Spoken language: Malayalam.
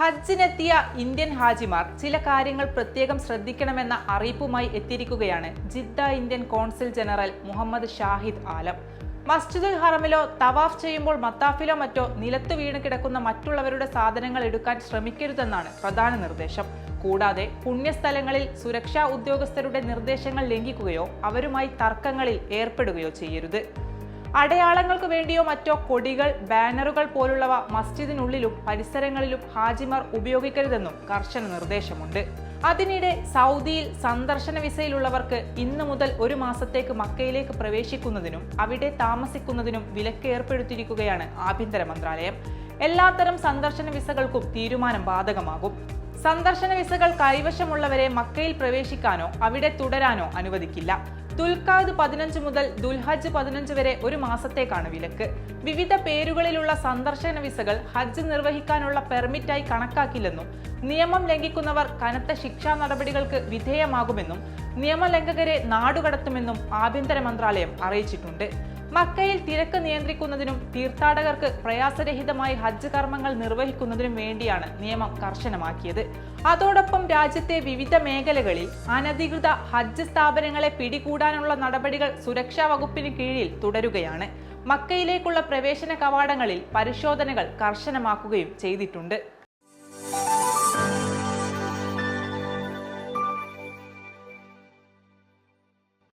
ഹജ്ജിനെത്തിയ ഇന്ത്യൻ ഹാജിമാർ ചില കാര്യങ്ങൾ പ്രത്യേകം ശ്രദ്ധിക്കണമെന്ന അറിയിപ്പുമായി എത്തിയിരിക്കുകയാണ് Jeddah Indian consul general Mohammed Shahid Alam. മസ്ജിദുൽ ഹറമിലോ തവാഫ് ചെയ്യുമ്പോൾ മത്താഫിലോ മറ്റോ നിലത്ത് വീണ് കിടക്കുന്ന മറ്റുള്ളവരുടെ സാധനങ്ങൾ എടുക്കാൻ ശ്രമിക്കരുതെന്നാണ് പ്രധാന നിർദ്ദേശം. കൂടാതെ പുണ്യസ്ഥലങ്ങളിൽ സുരക്ഷാ ഉദ്യോഗസ്ഥരുടെ നിർദ്ദേശങ്ങൾ ലംഘിക്കുകയോ അവരുമായി തർക്കങ്ങളിൽ ഏർപ്പെടുകയോ ചെയ്യരുത്. അടയാളങ്ങൾക്ക് വേണ്ടിയോ മറ്റോ കൊടികൾ ബാനറുകൾ പോലുള്ളവ മസ്ജിദിനുള്ളിലും പരിസരങ്ങളിലും ഹാജിമാർ ഉപയോഗിക്കരുതെന്നും കർശന നിർദ്ദേശമുണ്ട്. അതിനിടെ സൗദിയിൽ സന്ദർശന വിസയിലുള്ളവർക്ക് ഇന്നു മുതൽ ഒരു മാസത്തേക്ക് മക്കയിലേക്ക് പ്രവേശിക്കുന്നതിനും അവിടെ താമസിക്കുന്നതിനും വിലക്ക് ഏർപ്പെടുത്തിയിരിക്കുകയാണ് ആഭ്യന്തര മന്ത്രാലയം. എല്ലാത്തരം സന്ദർശന വിസകൾക്കും തീരുമാനം ബാധകമാകും. സന്ദർശന വിസകൾ കൈവശമുള്ളവരെ മക്കയിൽ പ്രവേശിക്കാനോ അവിടെ തുടരാനോ അനുവദിക്കില്ല. ദുൽഖാദ് പതിനഞ്ച് മുതൽ ദുൽഹജ് പതിനഞ്ച് വരെ ഒരു മാസത്തേക്കാണ് വിലക്ക്. വിവിധ പേരുകളിലുള്ള സന്ദർശന വിസകൾ ഹജ്ജ് നിർവഹിക്കാനുള്ള പെർമിറ്റായി കണക്കാക്കില്ലെന്നും നിയമം ലംഘിക്കുന്നവർ കനത്ത ശിക്ഷാ നടപടികൾക്ക് വിധേയമാകുമെന്നും നിയമലംഘകരെ നാടുകടത്തുമെന്നും ആഭ്യന്തര മന്ത്രാലയം അറിയിച്ചിട്ടുണ്ട്. മക്കയിൽ തിരക്ക് നിയന്ത്രിക്കുന്നതിനും തീർത്ഥാടകർക്ക് പ്രയാസരഹിതമായി ഹജ്ജ് കർമ്മങ്ങൾ നിർവഹിക്കുന്നതിനും വേണ്ടിയാണ് നിയമം കർശനമാക്കിയത്. അതോടൊപ്പം രാജ്യത്തെ വിവിധ മേഖലകളിൽ അനധികൃത ഹജ്ജ് സ്ഥാപനങ്ങളെ പിടികൂടാനുള്ള നടപടികൾ സുരക്ഷാ വകുപ്പിന് കീഴിൽ തുടരുകയാണ്. മക്കയിലേക്കുള്ള പ്രവേശന കവാടങ്ങളിൽ പരിശോധനകൾ കർശനമാക്കുകയും ചെയ്തിട്ടുണ്ട്.